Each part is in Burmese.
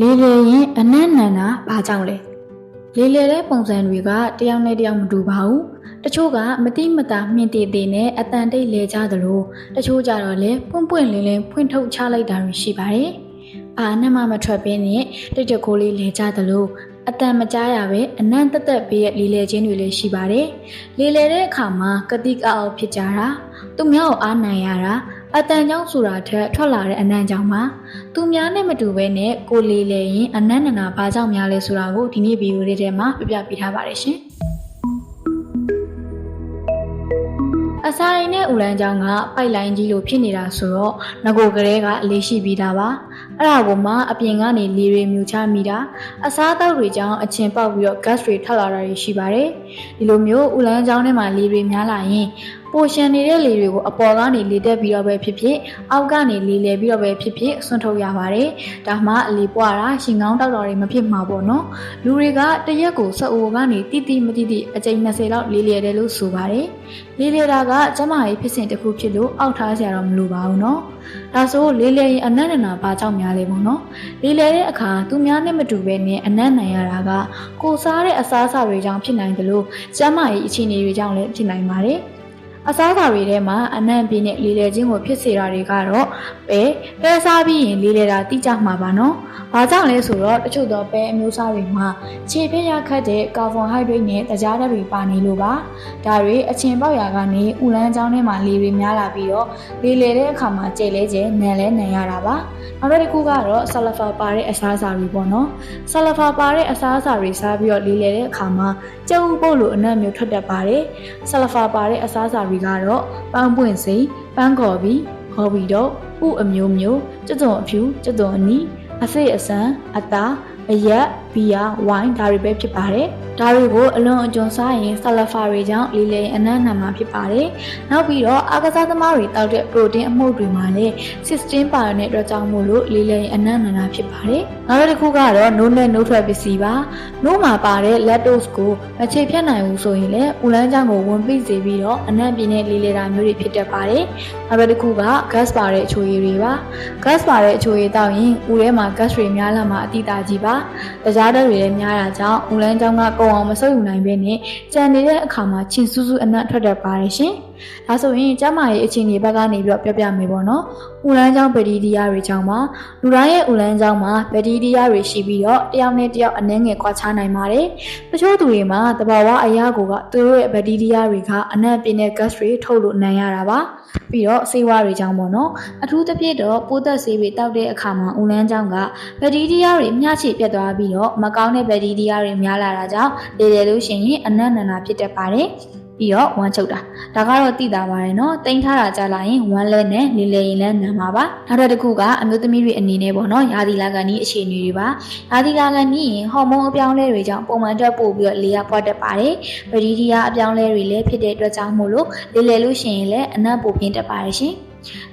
လေလေရင်အနက်နန်တာဘာကြောင့်လဲလေလေတဲ့ပုံစံတွေကတယောက်နဲ့တယောက်မတူပါဘူးတချို့ကမတိမတာမြင့်တေတေနဲ့အတန်တိတ်လဲကြသလိုတချို့ကြတော့လေပွန့်ပွန့်လင်းလင်းဖွင့်ထုတ်ချလိုက်တာတွေရှိပါတယ်အာနဲ့မှမထွက်ပင်းနဲ့တိတ်တကိုးလေးလဲကြသလိုအတန်မကြားရပဲအနံ့တက်တက်ပေးရဲ့လေလေချင်းတွေလည်းရှိပါတယ်လေလေတဲ့အခါမှာကတိကအောက်ဖြစ်ကြတာသူများကိုအားနိုင်ရတာ အတန်ကြောင့်ဆိုတာထက်ထွက်လာတဲ့အနံ့ကြောင့်ပါသူများနဲ့မတူဘဲနဲ့ကိုလေလေရင်အနံ့နနာဘာကြောင့်များလဲဆိုတာကိုဒီနေ့ဗီဒီယိုလေးထဲမှာပြပြပေးထားပါတယ်ရှင်အစာရင်နဲ့ဦးလန်းချောင်းကပိုက်လိုင်းကြီးလိုဖြစ်နေတာဆိုတော့ငကိုကလေးကအလေးရှိပြီးသားပါအဲ့ဒါကိုမှအပြင်ကနေလေတွေမြူချမိတာအစားအသောက်တွေကြောင့်အချင်ပေါက်ပြီးတော့ gas တွေထွက်လာတာတွေရှိပါတယ်ဒီလိုမျိုးဦးလန်းချောင်းထဲမှာလေတွေများလာရင် ပိုရှန်နေတဲ့လေတွေကိုအပေါ်ကနေလေတက်ပြီးတော့ပဲဖြစ်ဖြစ်အောက်ကနေလေလေပြီးတော့ပဲဖြစ်ဖြစ်ဆွန့်ထုတ်ရပါတယ်ဒါမှအလေပွားတာရှင်ကောင်းတောက်တော်တွေမဖြစ်မှာပေါ့နော်လူတွေကတရက်ကိုစအိုကနေတိတိမတိတိအကြိမ်20လောက်လေလေတယ်လို့ဆိုပါတယ်လေလေတာကကျမကြီးဖြစ်စဉ်တစ်ခုဖြစ်လို့အောက်ထားစရာတော့မလိုပါဘူးနော်ဒါဆိုလေလေရင်အနက်နနာဘာကြောင့်များလဲပေါ့နော်လေလေတဲ့အခါသူများနဲ့မတူဘဲနဲ့အနက်နိုင်ရတာကကိုစားတဲ့အစားအစာတွေကြောင့်ဖြစ်နိုင်တယ်လို့ကျမကြီးအခြေအနေတွေကြောင့်လည်းဖြစ်နိုင်ပါတယ် အစားအစာတွေထဲမှာအနံ့ပြင်းနဲ့လေလေချင်းကိုဖြစ်စေတာတွေကတော့ပဲပဲစားပြီးရင်လေလေတာတိကျမှာပါနော်။ဘာကြောင့်လဲဆိုတော့တချို့သောပဲအမျိုးအစားတွေမှာခြေပြရခတ်တဲ့ကာဗွန်ဟိုက်ဒရိတ်နဲ့တကြားဓာတ်တွေပါနေလို့ပါ။ဒါတွေအချင်ပေါက်ရာကနေဥလန်းချောင်းထဲမှာလေတွေများလာပြီးတော့လေလေတဲ့အခါမှာကြဲလဲကျဲနန်လဲနန်ရတာပါ။နောက်တစ်ခုကတော့ဆလဖာပါတဲ့အစားအစာတွေပေါ့နော်။ဆလဖာပါတဲ့အစားအစာတွေစားပြီးတော့လေလေတဲ့အခါမှာကြုံပုတ်လိုအနံ့မျိုးထွက်တတ်ပါတယ်။ဆလဖာပါတဲ့အစားအစာတွေကတော့ပန်းပွင့်စိမ်ပန်းကော်ဘီခေါ်ဘီတော့ဥအမျိုးမျိုးကျွတ်တုံအဖြူကျွတ်တုံအနီအစိတ်အစံအသားအရက် ဘီယာဝိုင်းဒါတွေပဲဖြစ်ပါတယ်ဒါတွေကိုအလွန်အကျွံစားရင်ဆလဖာတွေကြောင့်လေးလေးအနံ့နာမှာဖြစ်ပါတယ်နောက်ပြီးတော့အာကစားသမားတွေတောက်တဲ့ပရိုတင်းအမှုန့်တွေမှာလည်း16ပါတဲ့အတွက်ကြောင့်မို့လို့လေးလေးအနံ့နာနာဖြစ်ပါတယ်နောက်တစ်ခုကတော့နိုးနဲ့နိုးထွက်ပစ္စည်းပါနိုးမှာပါတဲ့ lactose ကိုမချေဖြတ်နိုင်ဘူးဆိုရင်လည်းဦးလန်းချောင်းကိုဝင်ပိစေပြီးတော့အနံ့ပြင်းတဲ့လေးလေးတာမျိုးတွေဖြစ်တတ်ပါတယ်နောက်တစ်ခုက gas ပါတဲ့အချိုရည်တွေပါ gas ပါတဲ့အချိုရည်တောက်ရင်ဦးထဲမှာ gas တွေများလာမှအတိအတာကြီးပါတကြားတဲ့တွေလည်းများတာကြောင့်ဦးလန်းချောင်းကကုံအောင်မဆုပ်ယူနိုင်ဘဲနဲ့ကြံနေတဲ့အခါမှာချင်စူးစူးအနံ့ထွက်တတ်ပါတယ်ရှင်။ဒါဆိုရင်ကျမရဲ့အခြေအနေဘက်ကနေပြီးတော့ပြောပြမယ်ပေါ့နော်။ ဦးလန်းချောင်းဗက်တီးရီးယားတွေကြောင့်ပါလူတိုင်းရဲ့ဦးလန်းချောင်းမှာဗက်တီးရီးယားတွေရှိပြီးတော့တယောက်နဲ့တယောက်အနှဲငယ်ကွာခြားနိုင်ပါတယ်။တချို့သူတွေမှာတဘာဝအရာကိုကသူတို့ရဲ့ဗက်တီးရီးယားတွေကအနံ့ပြင်းတဲ့ gas တွေထုတ်လို့နိုင်ရတာပါ။ပြီးတော့ဆေးဝါးတွေကြောင့်ပေါ့နော်။အထူးသဖြင့်တော့ပိုးသက်ဆေးတွေတောက်တဲ့အခါမှာဦးလန်းချောင်းကဗက်တီးရီးယားတွေမျှချေပြတ်သွားပြီးတော့မကောင်းတဲ့ဗက်တီးရီးယားတွေများလာတာကြောင့်လေလေလို့ရှိရင်အနံ့နန္နာဖြစ်တတ်ပါတယ်။ ပြီးတော့ဝမ်းချုပ်တာဒါကတော့သိတာပါတယ်နော်တင်ထားတာကြာလာရင်ဝမ်းလဲနဲ့လေလေရင်လဲနံမှာပါနောက်တစ်ခုကအမျိုးသမီးတွေအနေနဲ့ပေါ့နော်ယာသီလာကန်ဒီအခြေအနေတွေပါယာသီလာကန်ဒီရင်ဟော်မုန်းအပြောင်းလဲတွေကြောင့်ပုံမှန်တက်ပို့ပြီးတော့လေယာပွားတတ်ပါတယ်ပရီဒီယာအပြောင်းလဲတွေလည်းဖြစ်တဲ့အတွက်ကြောင့်မို့လို့လေလေလို့ရှိရင်လည်းအနံ့ပိုပြင်းတတ်ပါတယ်ရှင်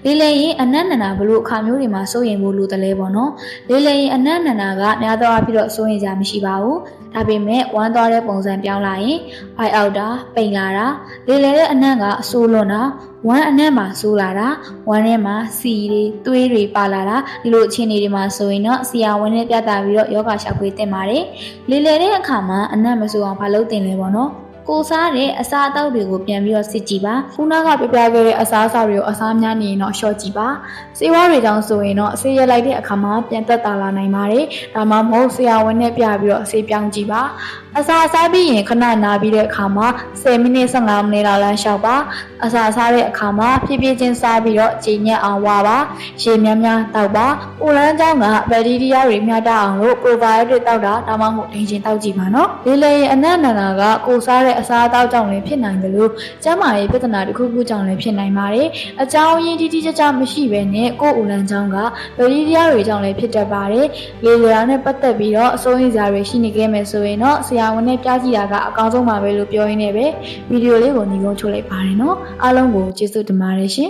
လေးလေရင်အနက်နနာဘလို့အခါမျိုးတွေမှာစိုးရင်ဖို့လိုတယ်လဲပေါ့နော်လေးလေရင်အနက်နနာကများသောအားဖြင့်တော့စိုးရင်ကြမရှိပါဘူးဒါပေမဲ့ဝမ်းသွားတဲ့ပုံစံပြောင်းလာရင်ဖိုက်အောက်တာပိန်လာတာလေးလေတဲ့အနက်ကအဆိုးလွန်တာဝမ်းအနက်မှာဆိုးလာတာဝမ်းထဲမှာစီတွေသွေးတွေပါလာတာဒီလိုအခြေအနေတွေမှာဆိုရင်တော့ဆရာဝန်နဲ့ပြသပြီးတော့ယောဂရှောက်ခွေးတင်ပါတယ်လေးလေတဲ့အခါမှာအနက်မဆိုးအောင်မလုပ်တင်လဲပေါ့နော် ကိုစားတဲ့အစားအသောက်တွေကိုပြန်ပြီးတော့စစ်ကြည့်ပါခုနကပြပြခဲ့တဲ့အစားအစာတွေကိုအစားများနေရင်တော့ရှော့ကြည့်ပါစေဝါတွေကြောင့်ဆိုရင်တော့ဆေးရလိုက်တဲ့အခါမှာပြန်သက်သာလာနိုင်ပါတယ်ဒါမှမဟုတ်ဆရာဝန်နဲ့ပြပြီးတော့ဆေးပြောင်းကြည့်ပါအစာစားပြီးရင်ခဏနာပြီးတဲ့အခါမှာ10မိနစ်15မိနစ်လောက်လမ်းလျှောက်ပါအစာစားတဲ့အခါမှာဖြည်းဖြည်းချင်းစားပြီးတော့ချိန်ညက်အောင်ဝါပါရေများများတောက်ပါပူလန်းကြောင်းကဘက်တီးရီးယားတွေမျှတအောင်လို့ probiotic တောက်တာဒါမှမဟုတ်ဒိန်ချင်းတောက်ကြည့်ပါနော်လေလေရင်အနက်နန္နာကကိုစားတဲ့အစားအသောက်ကြောင့်လည်းဖြစ်နိုင်တယ်လို့ကျန်းမာရေးပြဿနာတစ်ခုခုကြောင့်လည်းဖြစ်နိုင်ပါတယ်အကြောင်းရင်းတိတိကျကျမရှိဘဲနဲ့ကိုယ်ဦးလန်းကြောင်းကဘက်တီးရီးယားတွေကြောင့်လည်းဖြစ်တတ်ပါတယ်လေလေယာနဲ့ပတ်သက်ပြီးတော့အစိုးရစရာတွေရှိနေခဲ့မယ်ဆိုရင်တော့ဆရာဝန်နဲ့ပြကြည့်တာကအကောင်းဆုံးပါပဲလို့ပြောရင်းနဲ့ပဲဗီဒီယိုလေးကိုညီကုန်းထုတ်လိုက်ပါတယ်နော်အားလုံးကိုကျေးဇူးတင်ပါတယ်ရှင်